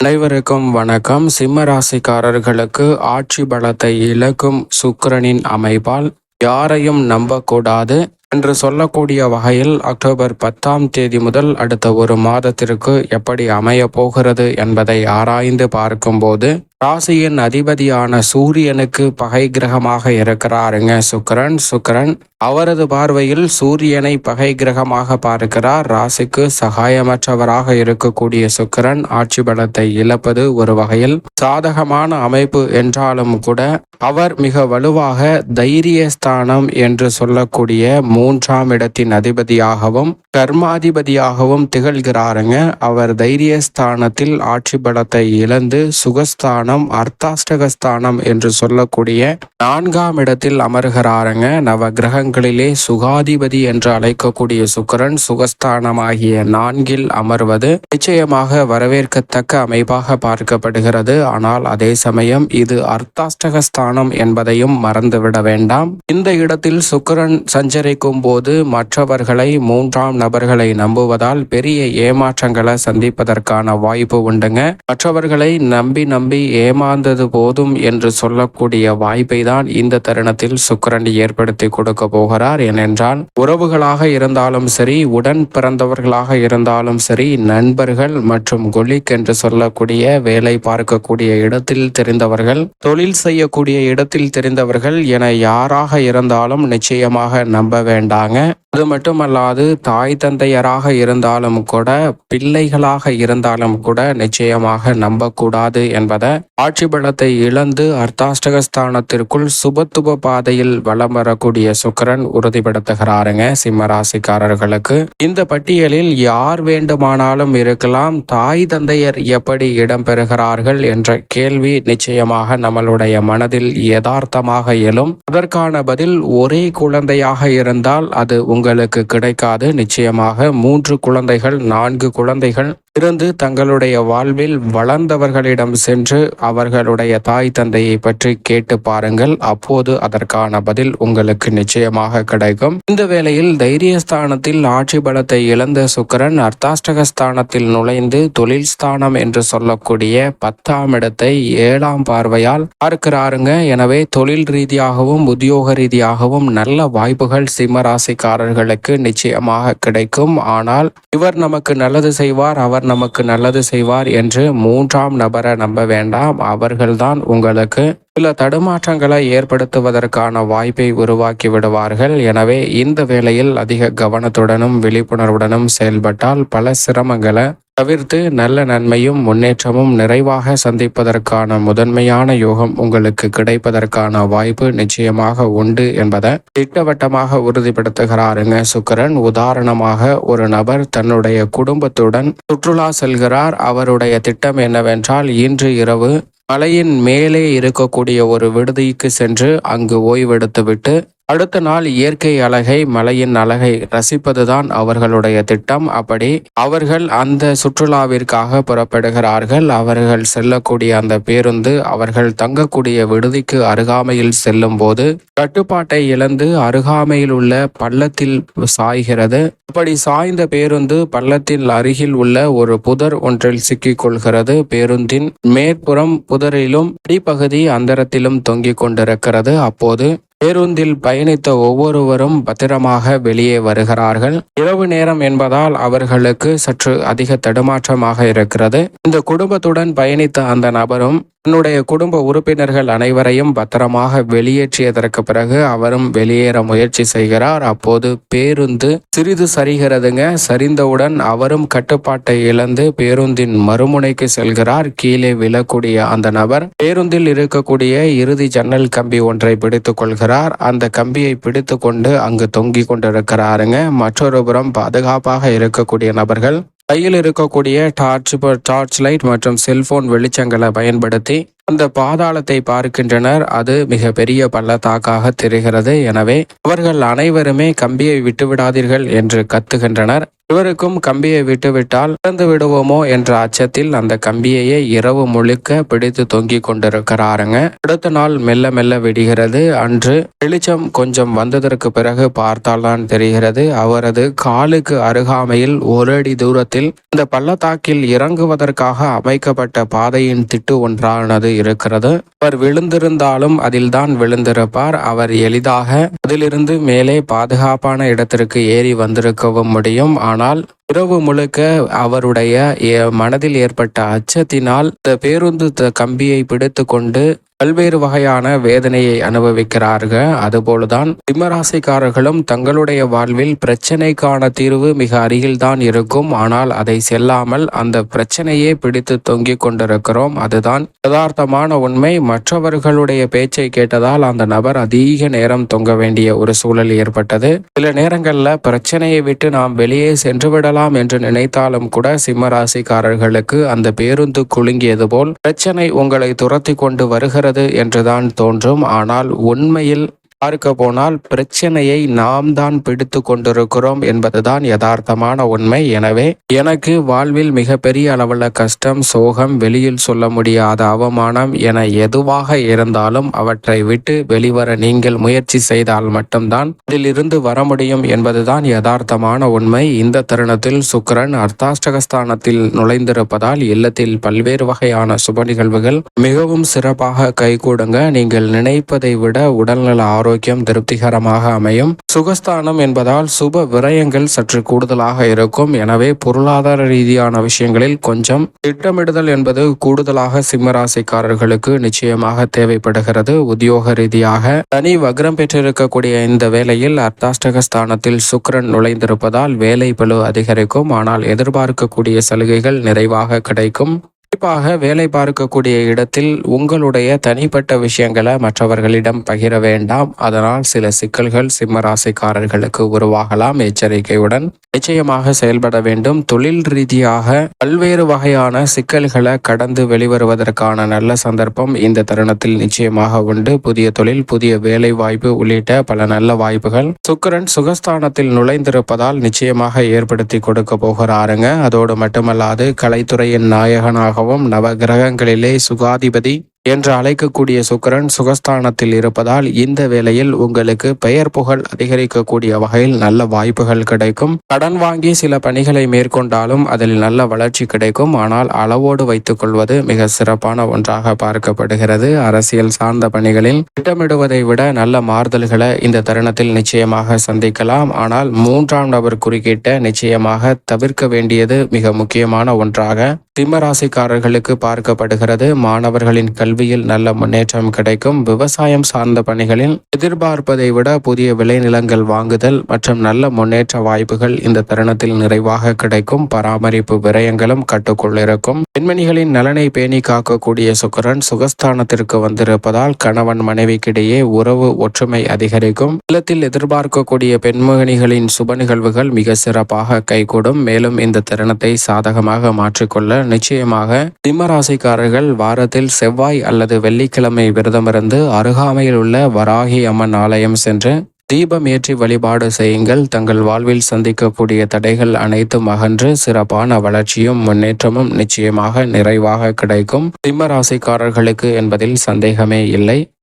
அனைவருக்கும் வணக்கம். சிம்ம ராசிக்காரர்களுக்கு ஆட்சி பலத்தை இழக்கும் சுக்கரனின் அமைப்பால் யாரையும் நம்பக்கூடாது என்று சொல்லக்கூடிய வகையில் அக்டோபர் பத்தாம் தேதி முதல் அடுத்த ஒரு மாதத்திற்கு எப்படி அமைய போகிறது என்பதை ஆராய்ந்து பார்க்கும்போது ராசியின் அதிபதியான சூரியனுக்கு பகை கிரகமாக இருக்கிறாருங்க. சுக்கிரன் சுக்கரன் அவரது பார்வையில் சூரியனை பகை கிரகமாக பார்க்கிறார். ராசிக்கு சகாயமற்றவராக இருக்கக்கூடிய சுக்கிரன் ஆட்சி பலத்தை இழப்பது ஒரு வகையில் சாதகமான அமைப்பு என்றாலும் கூட அவர் மிக வலுவாக தைரியஸ்தானம் என்று சொல்லக்கூடிய மூன்றாம் இடத்தின் அதிபதியாகவும் கர்மாதிபதியாகவும் திகழ்கிறாருங்க. அவர் தைரியஸ்தானத்தில் ஆட்சி பலத்தை இழந்து அர்த்தாஷ்டக அர்த்தாஷ்டகஸ்தானம் என்று சொல்லக்கூடிய நான்காம் இடத்தில் அமர்கிறாருங்க. நவ கிரகங்களிலே சுகாதிபதி என்று அழைக்கக்கூடிய சுக்கரன் சுகஸ்தானமாகிய நான்கில் அமர்வது நிச்சயமாக வரவேற்கத்தக்க அமைப்பாக பார்க்கப்படுகிறது. ஆனால் அதே சமயம் இது அர்த்தாஷ்டகஸ்தானம் என்பதையும் மறந்துவிட வேண்டாம். இந்த இடத்தில் சுக்கரன் சஞ்சரிக்கும் போது மற்றவர்களை மூன்றாம் நபர்களை நம்புவதால் பெரிய ஏமாற்றங்களை சந்திப்பதற்கான வாய்ப்பு உண்டுங்க. மற்றவர்களை நம்பி நம்பி ஏமாந்தது போதும் என்று சொல்லக்கூடிய வாய்ப்பை தான் இந்த தருணத்தில் சுக்கரன் ஏற்படுத்தி கொடுக்க போகிறார். ஏனென்றால் உறவுகளாக இருந்தாலும் சரி உடன் பிறந்தவர்களாக இருந்தாலும் சரி நண்பர்கள் மற்றும் கொலிக் என்று சொல்லக்கூடிய வேலை பார்க்கக்கூடிய இடத்தில் தெரிந்தவர்கள் தொழில் செய்யக்கூடிய இடத்தில் தெரிந்தவர்கள் என யாராக இருந்தாலும் நிச்சயமாக நம்ப வேண்டாங்க. அது மட்டுமல்லாது தாய் தந்தையராக இருந்தாலும் கூட பிள்ளைகளாக இருந்தாலும் கூட நிச்சயமாக நம்பக்கூடாது என்பதை ஆட்சி பலத்தை இழந்து அர்த்தாஷ்டகஸ்தானத்திற்குள் சுபத்துப பாதையில் வலம் வரக்கூடிய சுக்கரன் உறுதிப்படுத்துகிறாருங்க சிம்ம ராசிக்காரர்களுக்கு இந்த பட்டியலில் யார் வேண்டுமானாலும் இருக்கலாம் தாய் தந்தையர் எப்படி இடம்பெறுகிறார்கள் என்ற கேள்வி நிச்சயமாக நம்மளுடைய மனதில் யதார்த்தமாக எழும். அதற்கான பதில் ஒரே குழந்தையாக இருந்தால் அது உங்கள் உங்களுக்கு கிடைக்காது. நிச்சயமாக மூன்று குழந்தைகள் நான்கு குழந்தைகள் இருந்து தங்களுடைய வாழ்வில் வளர்ந்தவர்களிடம் சென்று அவர்களுடைய தாய் தந்தையை பற்றி கேட்டு பாருங்கள். அப்போது அதற்கான பதில் உங்களுக்கு நிச்சயமாக கிடைக்கும். இந்த வேளையில் தைரியஸ்தானத்தில் ஆட்சி பலத்தை இழந்த சுக்கரன் அர்த்தாஷ்டகஸ்தானத்தில் நுழைந்து தொழில் ஸ்தானம் என்று சொல்லக்கூடிய பத்தாம் இடத்தை ஏழாம் பார்வையால் பார்க்கிறாருங்க. எனவே தொழில் ரீதியாகவும் உத்தியோக ரீதியாகவும் நல்ல வாய்ப்புகள் சிம்மராசிக்காரர்களுக்கு நிச்சயமாக கிடைக்கும். ஆனால் இவர் நமக்கு நல்லது செய்வார் அவர் நமக்கு நல்லது செய்வார் என்று மூன்றாம் நபரை நம்ப வேண்டாம். அவர்கள்தான் உங்களுக்கு சில தடுமாற்றங்களை ஏற்படுத்துவதற்கான வாய்ப்பை உருவாக்கி விடுவார்கள். எனவே இந்த வேளையில் அதிக கவனத்துடனும் விழிப்புணர்வுடனும் செயல்பட்டால் பல சிரமங்களை தவிர்த்து நல்ல நன்மையும் முன்னேற்றமும் நிறைவாக சந்திப்பதற்கான முதன்மையான யோகம் உங்களுக்கு கிடைப்பதற்கான வாய்ப்பு நிச்சயமாக உண்டு என்பதை திட்டவட்டமாக உறுதிப்படுத்துகிறாருங்க சுக்கரன். உதாரணமாக ஒரு நபர் தன்னுடைய குடும்பத்துடன் சுற்றுலா செல்கிறார். அவருடைய திட்டம் என்னவென்றால் இன்று இரவு மலையின் மேலே இருக்கக்கூடிய ஒரு விடுதிக்கு சென்று அங்கு ஓய்வெடுத்துவிட்டு அடுத்த நாள் இயற்கை அழகை மலையின் அழகை ரசிப்பதுதான் அவர்களுடைய திட்டம். அப்படி அவர்கள் அந்த சுற்றுலாவிற்காக புறப்படுகிறார்கள். அவர்கள் செல்லக்கூடிய அந்த பேருந்து அவர்கள் தங்கக்கூடிய விடுதிக்கு அருகாமையில் செல்லும் போது கட்டுப்பாட்டை இழந்து அருகாமையில் உள்ள பள்ளத்தில் சாய்கிறது. அப்படி சாய்ந்த பேருந்து பள்ளத்தின் அருகில் உள்ள ஒரு புதர் ஒன்றில் சிக்கிக் கொள்கிறது பேருந்தின் மேற்புறம் புதரிலும் அடிப்பகுதி அந்தரத்திலும் தொங்கிக் கொண்டிருக்கிறது. அப்போது பேருந்தில் பயணித்த ஒவ்வொருவரும் பத்திரமாக வெளியே வருகிறார்கள். இரவு நேரம் என்பதால் அவர்களுக்கு சற்று அதிக தடுமாற்றமாக இருக்கிறது. இந்த குடும்பத்துடன் பயணித்த அந்த நபரும் தன்னுடைய குடும்ப உறுப்பினர்கள் அனைவரையும் பத்திரமாக வெளியேற்றியதற்கு பிறகு அவரும் வெளியேற முயற்சி செய்கிறார். அப்போது பேருந்து சிறிது சரிகிறதுங்க. சரிந்தவுடன் அவரும் கட்டுப்பாட்டை இழந்து பேருந்தின் மறுமுனைக்கு செல்கிறார். கீழே விழக்கூடிய அந்த நபர் பேருந்தில் இருக்கக்கூடிய இறுதி ஜன்னல் கம்பி ஒன்றை பிடித்துக் கொள்கிறார். அந்த கம்பியை பிடித்து கொண்டு அங்கு தொங்கிக் கொண்டிருக்கிறாருங்க. மற்றொரு புறம் பாதுகாப்பாக இருக்கக்கூடிய நபர்கள் கையில் இருக்கக்கூடிய டார்ச் டார்ச் லைட் மற்றும் செல்போன் வெளிச்சங்களை பயன்படுத்தி அந்த பாதாளத்தை பார்க்கின்றனர். அது மிக பெரிய பள்ளத்தாக்காக தெரிகிறது. எனவே அவர்கள் அனைவருமே கம்பியை விட்டுவிடாதீர்கள் என்று கத்துகின்றனர். இவருக்கும் கம்பியை விட்டுவிட்டால் இறந்து விடுவோமோ என்ற அச்சத்தில் அந்த கம்பியையே இரவு முழுக்க பிடித்து தொங்கிக் கொண்டிருக்கிறாருங்க. அடுத்த நாள் மெல்ல மெல்ல விடுகிறது. அன்று வெளிச்சம் கொஞ்சம் வந்ததற்கு பிறகு பார்த்தால்தான் தெரிகிறது. அவரது காலுக்கு அருகாமையில் ஒரு அடி தூரத்தில் இந்த பள்ளத்தாக்கில் இறங்குவதற்காக அமைக்கப்பட்ட பாதையின் திட்டு ஒன்றானது இருக்கிறது. அவர் விழுந்திருந்தாலும் அதில்தான் விழுந்திருப்பார். அவர் எளிதாக அதிலிருந்து மேலே பாதுகாப்பான இடத்திற்கு ஏறி வந்திருக்கவும் முடியும். ஆனால் personal இரவு முழுக்க அவருடைய மனதில் ஏற்பட்ட அச்சத்தினால் இந்த பேருந்து கம்பியை பிடித்து கொண்டு பல்வேறு வகையான வேதனையை அனுபவிக்கிறார்கள். அதுபோலதான் சிம்மராசிக்காரர்களும் தங்களுடைய வாழ்வில் பிரச்சனைக்கான தீர்வு மிக அருகில்தான் இருக்கும். ஆனால் அதை செல்லாமல் அந்த பிரச்சனையே பிடித்து தொங்கிக் கொண்டிருக்கிறோம். அதுதான் யதார்த்தமான உண்மை. மற்றவர்களுடைய பேச்சை கேட்டதால் அந்த நபர் அதிக நேரம் தொங்க வேண்டிய ஒரு சூழல் ஏற்பட்டது. சில நேரங்கள்ல பிரச்சனையை விட்டு நாம் வெளியே சென்று விடலாம். என்று நினைத்தாலும் கூட சிம்மராசிக்காரர்களுக்கு அந்த பேருந்து குலுங்கியது போல் பிரச்சனை உங்களை துரத்தி கொண்டு வருகிறது என்றுதான் தோன்றும். ஆனால் உண்மையில் பார்க்க போனால் பிரச்சனையை நாம் தான் பிடித்து கொண்டிருக்கிறோம் என்பதுதான் யதார்த்தமான உண்மை. எனவே எனக்கு வாழ்வில் மிகப்பெரிய அளவுல கஷ்டம் சோகம் வெளியில் சொல்ல முடியாத அவமானம் என எதுவாக இருந்தாலும் அவற்றை விட்டு வெளிவர நீங்கள் முயற்சி செய்தால் மட்டும்தான் அதிலிருந்து வர முடியும் என்பதுதான் யதார்த்தமான உண்மை. இந்த தருணத்தில் சுக்கரன் அர்த்தாஷ்டகஸ்தானத்தில் நுழைந்திருப்பதால் இல்லத்தில் பல்வேறு வகையான சுப நிகழ்வுகள் மிகவும் சிறப்பாக கைகூடுங்க. நீங்கள் நினைப்பதை விட உடல்நல ஆரோக்கியம் திருப்திகரமாக அமையும். சுகஸ்தானம் என்பதால் சுப விரயங்கள் சற்று கூடுதலாக இருக்கும். எனவே பொருளாதார ரீதியான விஷயங்களில் கொஞ்சம் திட்டமிடுதல் என்பது கூடுதலாக சிம்மராசிக்காரர்களுக்கு நிச்சயமாக தேவைப்படுகிறது. உத்தியோக ரீதியாக தனி வக்ரம் பெற்றிருக்கக்கூடிய இந்த வேளையில் அர்த்தாஷ்டகஸ்தானத்தில் சுக்ரன் நுழைந்திருப்பதால் வேலை பலு அதிகரிக்கும். ஆனால் எதிர்பார்க்கக்கூடிய சலுகைகள் நிறைவாக கிடைக்கும். குறிப்பாக வேலை பார்க்கக்கூடிய இடத்தில் உங்களுடைய தனிப்பட்ட விஷயங்களை மற்றவர்களிடம் பகிர வேண்டாம். அதனால் சில சிக்கல்கள் சிம்மராசிக்காரர்களுக்கு உருவாகலாம். எச்சரிக்கையுடன் நிச்சயமாக செயல்பட வேண்டும். தொழில் ரீதியாக பல்வேறு வகையான சிக்கல்களை கடந்து வெளிவருவதற்கான நல்ல சந்தர்ப்பம் இந்த தருணத்தில் நிச்சயமாக உண்டு. புதிய தொழில் புதிய வேலை வாய்ப்பு உள்ளிட்ட பல நல்ல வாய்ப்புகள். சுக்கிரன் சுகஸ்தானத்தில் நுழைந்திருப்பதால் நிச்சயமாக ஏற்படுத்தி கொடுக்க போகிறாருங்க. அதோடு மட்டுமல்லாது கலைத்துறையின் நாயகனாகவும் நவ கிரகங்களிலே சுகாதிபதி என்று அழைக்கக்கூடிய சுக்கிரன் சுகஸ்தானத்தில் இருப்பதால் இந்த வேளையில் உங்களுக்கு பெயர் புகழ் அதிகரிக்கக்கூடிய வகையில் நல்ல வாய்ப்புகள் கிடைக்கும். கடன் வாங்கி சில பணிகளை மேற்கொண்டாலும் அதில் நல்ல வளர்ச்சி கிடைக்கும். ஆனால் அளவோடு வைத்துக் கொள்வது மிக சிறப்பான ஒன்றாக பார்க்கப்படுகிறது. அரசியல் சார்ந்த பணிகளில் திட்டமிடுவதை விட நல்ல மாறுதல்களை இந்த தருணத்தில் நிச்சயமாக சந்திக்கலாம். ஆனால் மூன்றாம் நபர் குறுக்கிட்ட நிச்சயமாக தவிர்க்க வேண்டியது மிக முக்கியமான ஒன்றாக சிம்மராசிக்காரர்களுக்கு பார்க்கப்படுகிறது. மாணவர்களின் கல்வி கல்வியில் நல்ல முன்னேற்றம் கிடைக்கும். விவசாயம் சார்ந்த பணிகளில் எதிர்பார்ப்பதை விட புதிய விளைநிலங்கள் வாங்குதல் மற்றும் நல்ல முன்னேற்ற வாய்ப்புகள் இந்த தருணத்தில் நிறைவாக கிடைக்கும். பராமரிப்பு விரயங்களும் கட்டுக்குள் இருக்கும். பெண்மணிகளின் நலனை பேணி காக்கக்கூடிய சுக்கரன் சுகஸ்தானத்திற்கு வந்திருப்பதால் கணவன் மனைவிக்கிடையே உறவு ஒற்றுமை அதிகரிக்கும். இல்லத்தில் எதிர்பார்க்கக்கூடிய பெண்மணிகளின் சுப நிகழ்வுகள் மிக சிறப்பாக கைகூடும். மேலும் இந்த தருணத்தை சாதகமாக மாற்றிக்கொள்ள நிச்சயமாக சிம்மராசிக்காரர்கள் வாரத்தில் செவ்வாய் அல்லது வெள்ளிக்கிழமை விரதமிருந்து அருகாமையில் உள்ள வராகி அம்மன் ஆலயம் சென்று தீபம் ஏற்றி வழிபாடு செய்யுங்கள். தங்கள் வாழ்வில் சந்திக்கக்கூடிய தடைகள் அனைத்தும் அகன்று சிறப்பான வளர்ச்சியும் முன்னேற்றமும் நிச்சயமாக நிறைவாக கிடைக்கும். சிம்ம ராசிக்காரர்களுக்கு என்பதில் சந்தேகமே இல்லை.